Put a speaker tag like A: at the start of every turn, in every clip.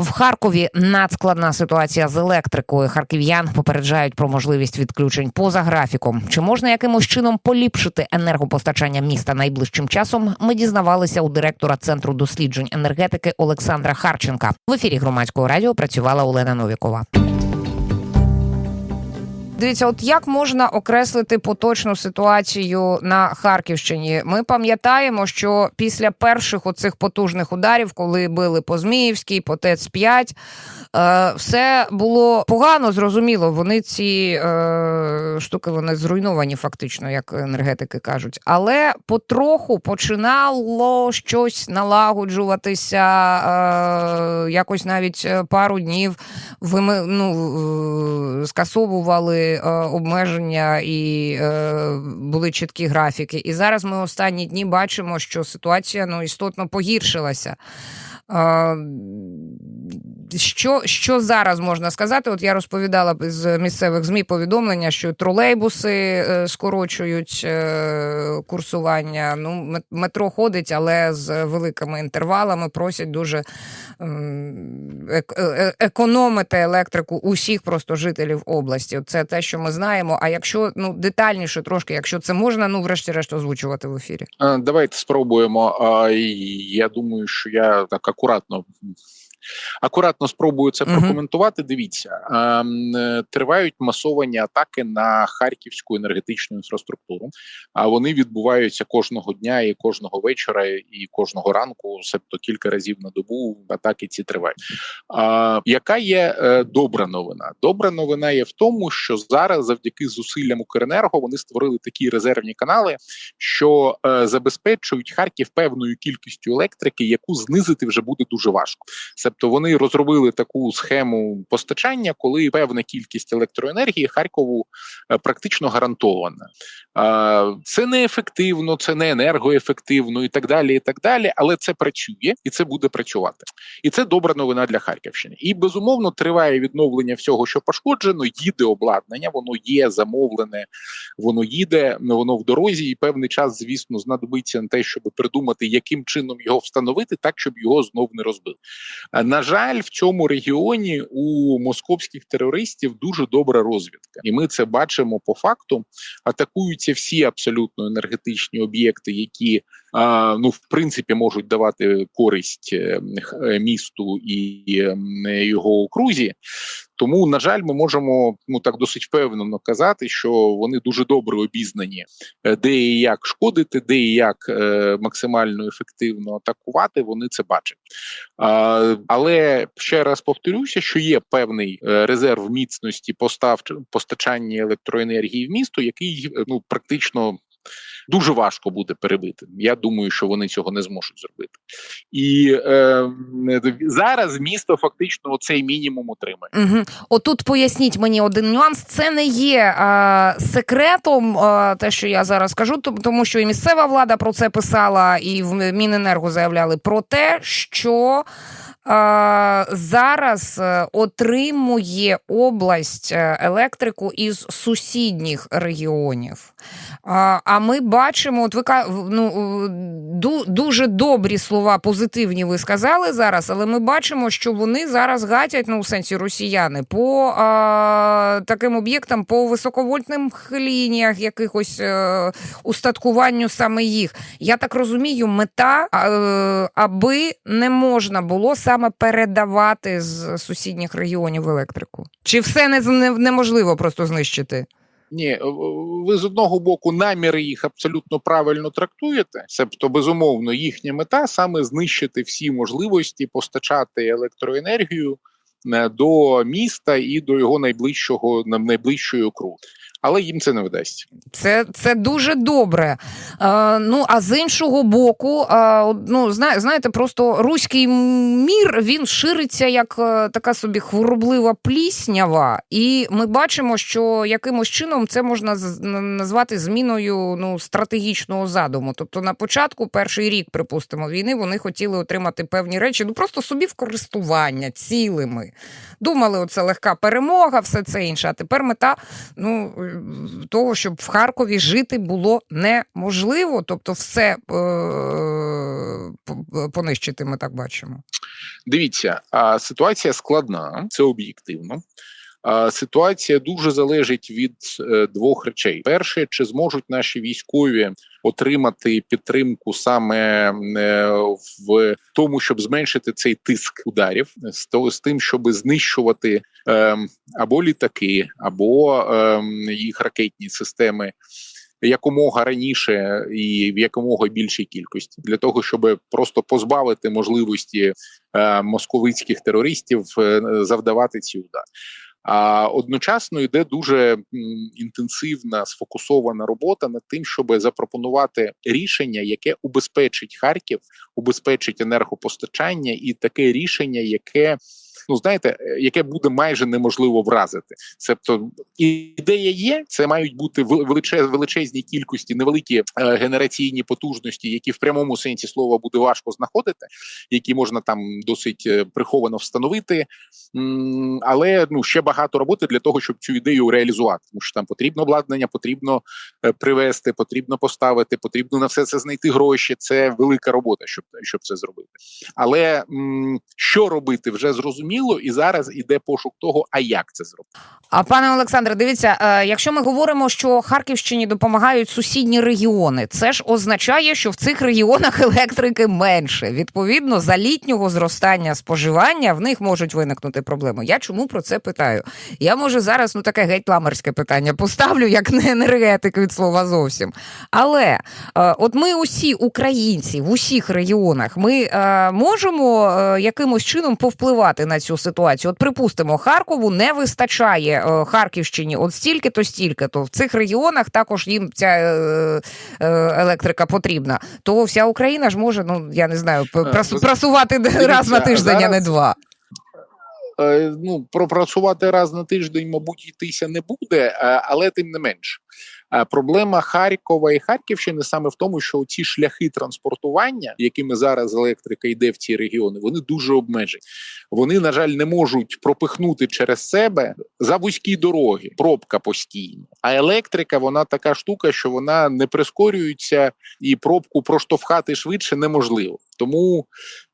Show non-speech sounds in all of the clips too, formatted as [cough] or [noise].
A: В Харкові надскладна ситуація з електрикою. Харків'ян попереджають про можливість відключень поза графіком. Чи можна якимось чином поліпшити енергопостачання міста найближчим часом? Ми дізнавалися у директора центру досліджень енергетики Олександра Харченка. В ефірі громадського радіо працювала Олена Новікова. Дивіться, от як можна окреслити поточну ситуацію на Харківщині? Ми пам'ятаємо, що після перших оцих потужних ударів, коли били по Зміївській, по ТЕЦ 5 е, все було погано, зрозуміло. Вони ці е, штуки вони зруйновані, фактично, як енергетики кажуть. Але потроху починало щось налагоджуватися, е, якось навіть е, пару днів вими, ну, е, скасовували е, обмеження і е, були чіткі графіки. І зараз ми останні дні бачимо, що ситуація ну, істотно погіршилася. Е, Що, що зараз можна сказати? От я розповідала з місцевих ЗМІ повідомлення, що тролейбуси е, скорочують е, курсування. Ну, мет- метро ходить, але з великими інтервалами просять дуже е- економити електрику усіх просто жителів області. Це те, що ми знаємо. А якщо ну детальніше трошки, якщо це можна, ну врешті-решт озвучувати в ефірі.
B: Давайте спробуємо. Я думаю, що я так акуратно. Акуратно спробую це прокоментувати. Дивіться, ем, е, тривають масовані атаки на харківську енергетичну інфраструктуру. А вони відбуваються кожного дня і кожного вечора, і кожного ранку, себто кілька разів на добу. Атаки ці тривають. А, яка є е, добра новина? Добра новина є в тому, що зараз, завдяки зусиллям Укренерго, вони створили такі резервні канали, що е, забезпечують Харків певною кількістю електрики, яку знизити вже буде дуже важко. Себто вони розробили таку схему постачання, коли певна кількість електроенергії Харкову е, практично гарантована. Е, Це неефективно, це не енергоефективно і так далі. І так далі. Але це працює і це буде працювати. І це добра новина для Харківщини. І безумовно триває відновлення всього, що пошкоджено. Їде обладнання, воно є замовлене, воно їде, воно в дорозі, і певний час, звісно, знадобиться на те, щоб придумати, яким чином його встановити, так щоб його знов не розбили. На жаль, в цьому регіоні у московських терористів дуже добра розвідка, і ми це бачимо по факту. Атакуються всі абсолютно енергетичні об'єкти, які ну в принципі можуть давати користь е, е, місту і його окрузі. Тому, на жаль, ми можемо ну так досить впевнено казати, що вони дуже добре обізнані, е, де і як шкодити, де і як е, максимально ефективно атакувати. Вони це бачать. А, але ще раз повторюся, що є певний е, резерв міцності постав постачання електроенергії в місто, який ну практично. Дуже важко буде перебити. Я думаю, що вони цього не зможуть зробити. І е, зараз місто фактично цей мінімум отримає.
A: Угу. Отут поясніть мені один нюанс. Це не є а, секретом, а, те, що я зараз кажу, тому що і місцева влада про це писала, і в Міненерго заявляли про те, що. Зараз е, отримує область е, електрику із сусідніх регіонів. А ми бачимо, от ви ну, дуже добрі слова, позитивні ви сказали зараз, але ми бачимо, що вони зараз гатять, ну, в сенсі росіяни, по а, таким об'єктам, по високовольтним лініях, якихось е, устаткуванню саме їх. Я так розумію, мета, а, е, аби не можна було саме передавати з сусідніх регіонів електрику. Чи все не, неможливо просто знищити?
B: Ні, е, ви з одного боку наміри їх абсолютно правильно трактуєте. Себто, безумовно, їхня мета саме знищити всі можливості постачати електроенергію е, до міста і до його найближчого на- найближчої округи. Але їм це не вдасться.
A: Це, це дуже добре. Е, ну а з іншого боку, е, ну зна, знаєте, просто руський мір він шириться як е, така собі хвороблива пліснява, і ми бачимо, що якимось чином це можна назвати зміною ну стратегічного задуму. Тобто, на початку перший рік, припустимо, війни вони хотіли отримати певні речі, ну просто собі в користування цілими. Думали, оце легка перемога, все це інше. А тепер мета ну, того, щоб в Харкові жити було неможливо. Тобто, все е- понищити, ми так бачимо.
B: Дивіться, ситуація складна, це об'єктивно. Ситуація дуже залежить від е, двох речей: перше, чи зможуть наші військові отримати підтримку саме е, в тому, щоб зменшити цей тиск ударів, з тим, щоб знищувати ем, або літаки, або ем, їх ракетні системи. Якомога раніше і в якомога більшій кількості для того, щоб просто позбавити можливості е, московицьких терористів завдавати ці удари. А одночасно йде дуже інтенсивна сфокусована робота над тим, щоб запропонувати рішення, яке убезпечить Харків, убезпечить енергопостачання, і таке рішення, яке ну знаєте, е, яке буде майже неможливо вразити. Тобто ідея є, це мають бути вел- величез, величезні кількості, невеликі е, генераційні потужності, які в прямому сенсі слова буде важко знаходити, які можна там досить е, приховано встановити. Але ну ще багато роботи для того, щоб цю ідею реалізувати. Тому що там потрібно обладнання, потрібно привезти, потрібно поставити, потрібно на все це знайти гроші. Це велика робота, щоб щоб це зробити. Але що робити, вже зрозуміло, і зараз іде пошук того, а як це зробити.
A: А пане Олександре, дивіться, е, якщо ми говоримо, що Харківщині допомагають сусідні регіони, це ж означає, що в цих регіонах електрики менше. Відповідно, за літнього зростання споживання в них можуть виникнути проблеми. Я чому про це питаю? Я може зараз ну таке геть ламерське питання поставлю, як не енергетик від слова зовсім. Але е, от ми усі українці в усіх регіонах, ми е, можемо якимось чином повпливати на цю ситуацію. От припустимо, Харкову не вистачає е, Харківщині от стільки, то стільки. То в цих регіонах також їм ця е, е, електрика потрібна. То вся Україна ж може, ну я не знаю,
B: Е,
A: просу-
B: ви-
A: раз на
B: дивіться,
A: тиждень, а не два.
B: Е, ну пропрацювати раз на тиждень, мабуть, йтися не буде, е, але тим не менш. Е, Проблема Харкова і Харківщини саме в тому, що ці шляхи транспортування, якими зараз електрика йде в ці регіони, вони дуже обмежені. Вони, на жаль, не можуть пропихнути через себе за вузькі дороги, пробка постійно. А електрика вона така штука, що вона не прискорюється, і пробку проштовхати швидше неможливо. Тому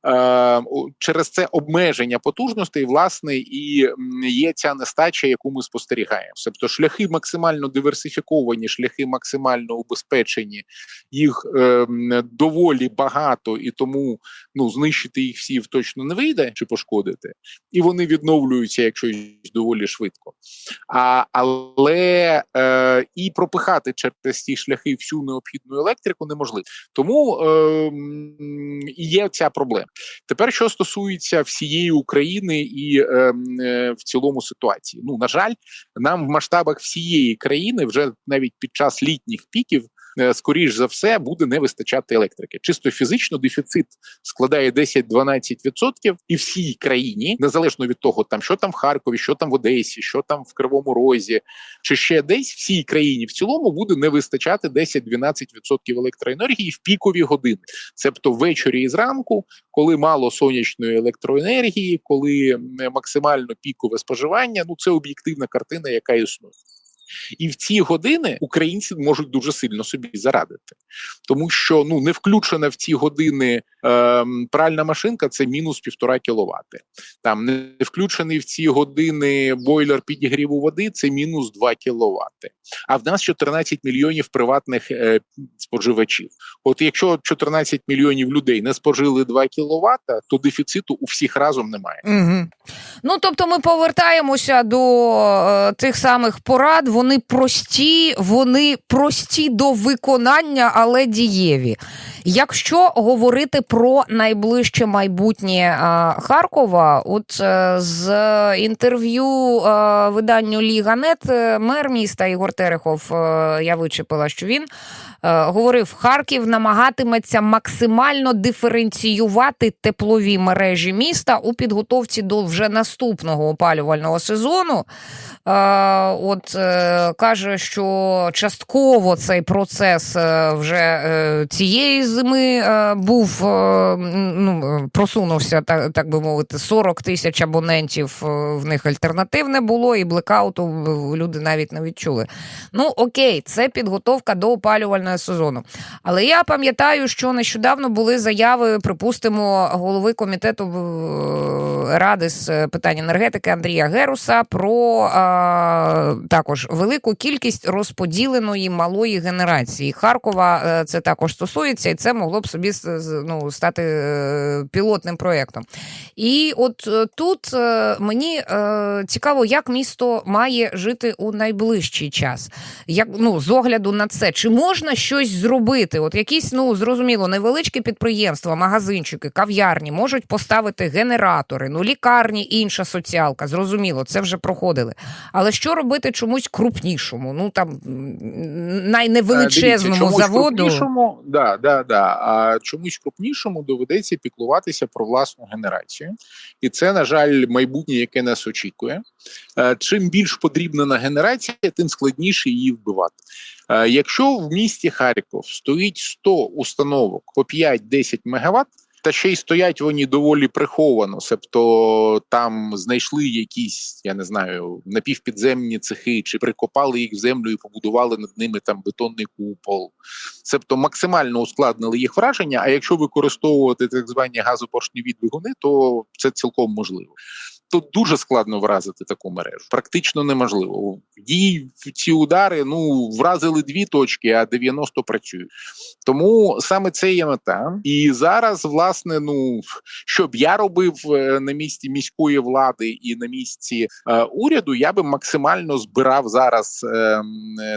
B: е, через це обмеження потужностей, власне, і є ця нестача, яку ми спостерігаємо. Тобто шляхи максимально диверсифіковані, шляхи максимально убезпечені, їх е, доволі багато, і тому ну знищити їх всі точно не вийде чи пошкодити, і вони відновлюються, якщо доволі швидко. А, але е, і пропихати через ці шляхи всю необхідну електрику неможливо. Тому е, і є ця проблема. Тепер, що стосується всієї України і е, е, в цілому ситуації, ну на жаль, нам в масштабах всієї країни вже навіть під час літніх піків. Е, Скоріш за все буде не вистачати електрики. Чисто фізично дефіцит складає 10-12% і всій країні, незалежно від того, там що там в Харкові, що там в Одесі, що там в Кривому Розі, чи ще десь всій країні в цілому буде не вистачати 10-12% електроенергії в пікові години. Цебто ввечері і зранку, коли мало сонячної електроенергії, коли максимально пікове споживання, ну це об'єктивна картина, яка існує. І в ці години українці можуть дуже сильно собі зарадити, тому що ну не включена в ці години ем, пральна машинка це мінус півтора кіловати. Там не включений в ці години бойлер підігріву води це мінус 2 кіловати. А в нас 14 мільйонів приватних е, споживачів. От якщо 14 мільйонів людей не спожили 2 кіловата, то дефіциту у всіх разом немає.
A: Угу. Ну тобто ми повертаємося до е, тих самих порад. Вони прості, вони прості до виконання, але дієві. Якщо говорити про найближче майбутнє е, Харкова, от е, з інтерв'ю е, виданню Ліга.нет мер міста Ігор Терехов, я вичепила, що він говорив, Харків намагатиметься максимально диференціювати теплові мережі міста у підготовці до вже наступного опалювального сезону. От каже, що частково цей процес е, вже е, цієї зими е, був ну, просунувся, так, так би мовити, 40 тисяч абонентів. В них альтернативне було, і блекауту люди навіть не відчули. Ну окей, це підготовка до опалювального сезону. Але я пам'ятаю, що нещодавно були заяви, припустимо, голови комітету ради з питань енергетики Андрія Геруса про також велику кількість розподіленої малої генерації. Харкова е, це також стосується, і це могло б собі ну, стати е, пілотним проєктом. І от е, тут мені цікаво, як місто має жити у найближчий час. Як ну з огляду на це, чи можна щось зробити? От якісь ну зрозуміло, невеличкі підприємства, магазинчики, кав'ярні можуть поставити генератори, ну лікарні, інша соціалка. Зрозуміло, це вже проходили. Але що робити чомусь крупнішому? Ну там найневеличезному
B: Е, Дивіться,
A: заводу.
B: Крупнішому, да, да, да. А чомусь крупнішому доведеться піклуватися про власну генерацію, і це, на жаль, майбутнє, яке нас очікує. Е, Чим більш подрібнена генерація, тим складніше її вбивати. Е, Якщо в місті Харків стоїть 100 установок по 5-10 мегаватт, та ще й стоять вони доволі приховано, себто там знайшли якісь, я не знаю, напівпідземні цехи, чи прикопали їх в землю і побудували над ними там бетонний купол. Себто максимально ускладнили їх враження. А якщо використовувати так звані газопоршневі двигуни, то це цілком можливо. Тут дуже складно вразити таку мережу, практично неможливо. Їй ці удари ну вразили дві точки, а 90 працюють. Тому саме це є мета. І зараз, власне, ну що б я робив е, на місці міської влади і на місці е, уряду, я би максимально збирав зараз, е, е,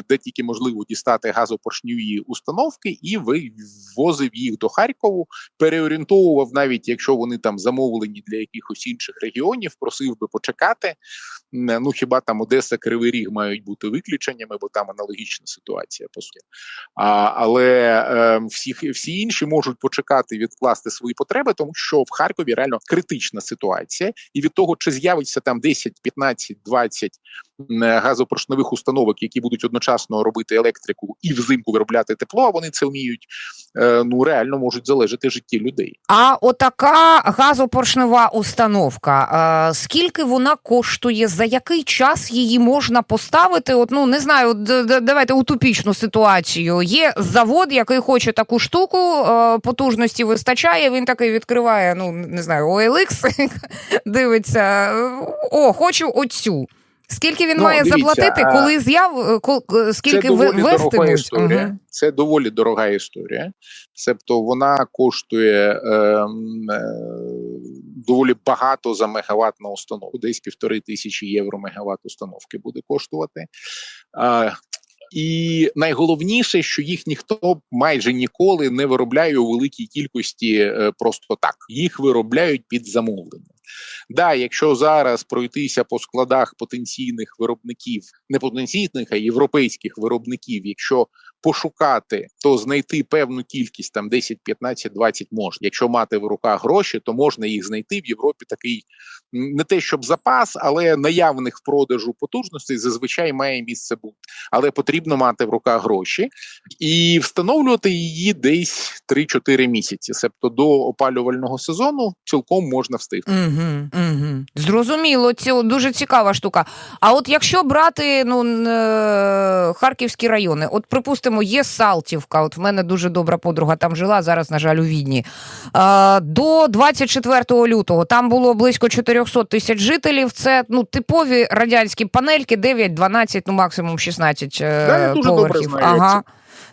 B: де тільки можливо дістати газопоршневі установки, і вивозив їх до Харкову, переорієнтовував, навіть якщо вони там замовлені для якихось інших регіонів, просив би почекати. Ну хіба там Одеса, Кривий Ріг мають бути виключеннями, бо там аналогічна ситуація по суті. А, але е, всі, всі інші можуть почекати відкласти свої потреби, тому що в Харкові реально критична ситуація, і від того, чи з'явиться там 10, 15, 20 м, газопоршневих установок, які будуть одночасно робити електрику і взимку виробляти тепло, а вони це вміють. е, Ну реально можуть залежати житті людей.
A: А отака газопоршнева установка, е, скільки вона коштує, за який час її можна поставити? От, ну не знаю, давайте утопічну ситуацію. Є завод, який хоче таку штуку, е, потужності вистачає. Він такий відкриває, ну не знаю, OLX, [laughs] дивиться. е, О, хочу оцю. Скільки він
B: Ну,
A: має
B: дивіться,
A: заплатити, коли з'яв е, е, скільки
B: це доволі дорога історія.
A: Мгм.
B: Це доволі дорога історія. Себто вона коштує ем, е, доволі багато за мегаватт на установку. Десь півтори тисячі євро мегаватт установки буде коштувати. Е, і найголовніше, що їх ніхто майже ніколи не виробляє у великій кількості е, просто так. Їх виробляють під замовлення. Да, якщо зараз пройтися по складах потенційних виробників, не потенційних, а європейських виробників, якщо пошукати, то знайти певну кількість там 10, 15, 20 можна. Якщо мати в руках гроші, то можна їх знайти в Європі. Такий не те, щоб запас, але наявних в продажу потужностей зазвичай має місце бути. Але потрібно мати в руках гроші і встановлювати її десь 3-4 місяці. Себто до опалювального сезону цілком можна встигнути.
A: Угу, угу. Зрозуміло, це дуже цікава штука. А от якщо брати ну, е, харківські райони, от припустимо, є Салтівка, от в мене дуже добра подруга там жила, зараз, на жаль, у Відні. Е, до 24 лютого там було близько 400 тисяч жителів. Це ну, типові радянські панельки, 9, 12, ну максимум 16 е,
B: Да, я дуже добре
A: поверхів. ага.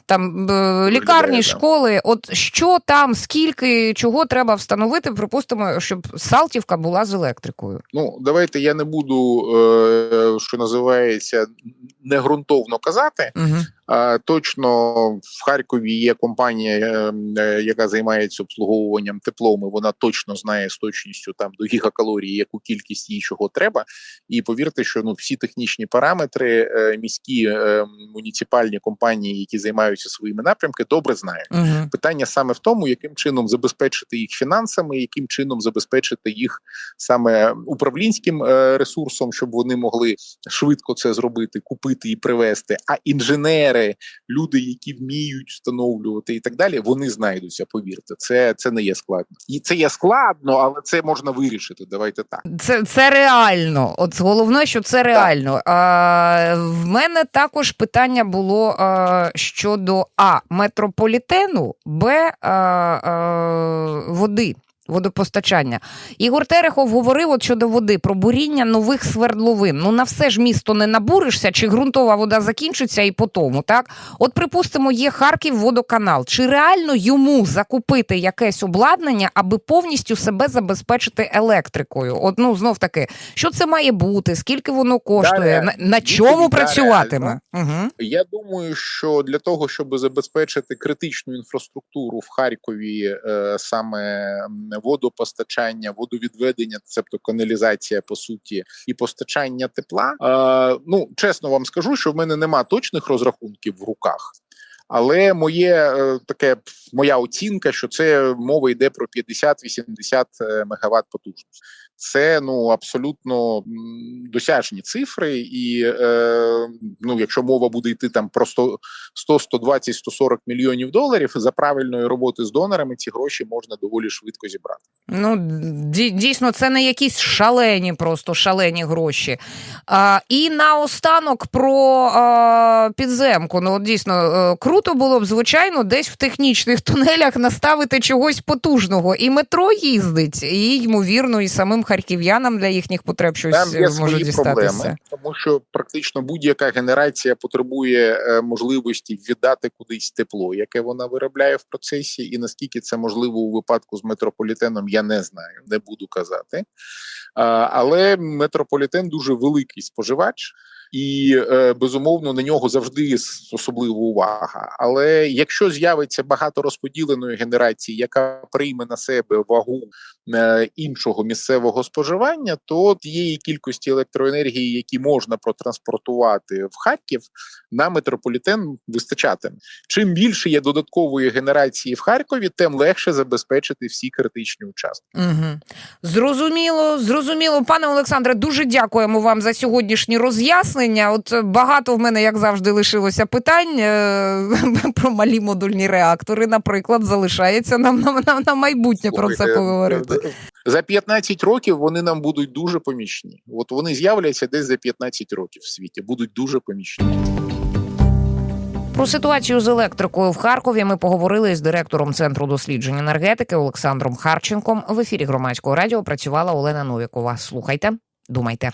A: Там е, лікарні, школи. От що там, скільки чого треба встановити? Припустимо, щоб Салтівка була з електрикою.
B: Ну, давайте я не буду, е, що називається, негрунтовно казати.
A: Угу.
B: Точно в Харкові є компанія, е, е, яка займається обслуговуванням теплом. і Вона точно знає з точністю там до гігакалорії, яку кількість їй чого треба. І повірте, що ну всі технічні параметри е, міські муніципальні компанії, які займаються своїми напрямки, добре знають.
A: Угу.
B: Питання саме в тому, яким чином забезпечити їх фінансами, яким чином забезпечити їх саме управлінським ресурсом, щоб вони могли швидко це зробити, купити і привезти. А інженери, люди, які вміють встановлювати і так далі, вони знайдуться. Повірте, це, це не є складно. І це є складно, але це можна вирішити. Давайте так.
A: Це, це реально. От головне, що це реально. А, в мене також питання було а, щодо А метрополітену, Б а, а, води. Водопостачання Ігор Терехов говорив от щодо води про буріння нових свердловин. Ну на все ж місто не набуришся, чи ґрунтова вода закінчиться і по тому. Так, от припустимо, є Харків водоканал. Чи реально йому закупити якесь обладнання, аби повністю себе забезпечити електрикою? От ну знов таки, що це має бути? Скільки воно коштує?
B: Да,
A: На, на чому
B: да,
A: працюватиме? Угу.
B: Я думаю, що для того, щоб забезпечити критичну інфраструктуру в Харкові, е, саме водопостачання, водовідведення, цебто каналізація по суті, і постачання тепла. Е, ну чесно вам скажу, що в мене нема точних розрахунків в руках. Але моє е, таке моя оцінка, що це мова йде про 50-80 мегаватт потужності. Це ну абсолютно досяжні цифри, і е, ну, якщо мова буде йти там про 100, 100 120, 140 мільйонів доларів за правильної роботи з донорами, ці гроші можна доволі швидко зібрати.
A: Ну дійсно, це не якісь шалені, просто шалені гроші. А, і наостанок про а, підземку. Ну, дійсно, е, круто було б, звичайно, десь в технічних тунелях наставити чогось потужного. І метро їздить, і ймовірно, і самим харків'янам для їхніх потреб щось
B: Там є свої
A: дістатися.
B: проблеми, тому що практично будь-яка генерація потребує е, можливості віддати кудись тепло, яке вона виробляє в процесі, і наскільки це можливо у випадку з метрополітеном, я не знаю, не буду казати. Але метрополітен дуже великий споживач. І е, безумовно на нього завжди особлива увага. Але якщо з'явиться багато розподіленої генерації, яка прийме на себе вагу іншого місцевого споживання, то тієї кількості електроенергії, які можна протранспортувати в Харків, на метрополітен вистачатиме. Чим більше є додаткової генерації в Харкові, тим легше забезпечити всі критичні участки.
A: Угу. Зрозуміло, зрозуміло. Пане Олександре, дуже дякуємо вам за сьогоднішні роз'яснення. От е, багато в мене, як завжди, лишилося питань е, [laughs] про малі модульні реактори, наприклад, залишається нам на, на, на майбутнє про це
B: Слухайте,
A: поговорити.
B: Е, За 15 років вони нам будуть дуже помічні. От вони з'являться десь за 15 років в світі, будуть дуже помічні.
A: Про ситуацію з електрикою в Харкові ми поговорили з директором центру досліджень енергетики Олександром Харченком. В ефірі громадського радіо працювала Олена Новікова. Слухайте, думайте.